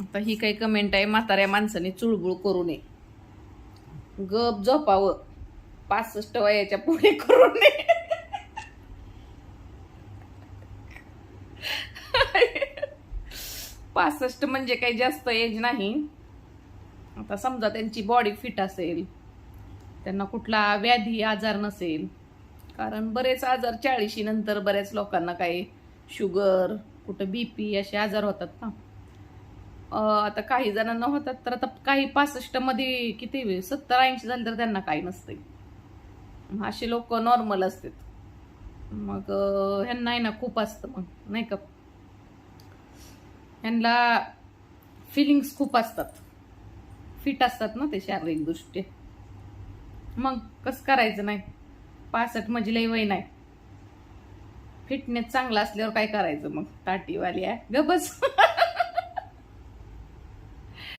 आता ही काही कमेंट आहे म्हाताऱ्या माणसाने चुळबुळ करू नये. गप झोपावं. पासष्ट वयाच्या पुढे करू नये. पासष्ट म्हणजे काही जास्त एज नाही. आता समजा त्यांची बॉडी फिट असेल त्यांना कुठला व्याधी आजार नसेल कारण बरेच आजार चाळीशी नंतर बऱ्याच लोकांना काही शुगर कुठं बी पी असे आजार होतात ना. आता काही जणांना होतात तर आता काही पासष्टमध्ये किती सत्तर ऐंशी झाले तर त्यांना काही नसते असे लोक नॉर्मल असतात. मग ह्यांना आहे ना खूप असतं मग नाही का? ह्यांना फिलिंग्स खूप असतात. फिट असतात ना ते शारीरिक दृष्ट्या. मग कसं करायचं नाही? पासष्ट म्हणजे लई वय नाही. फिटनेस चांगला असल्यावर काय करायचं मग? ताटीवाली आहे. ग बस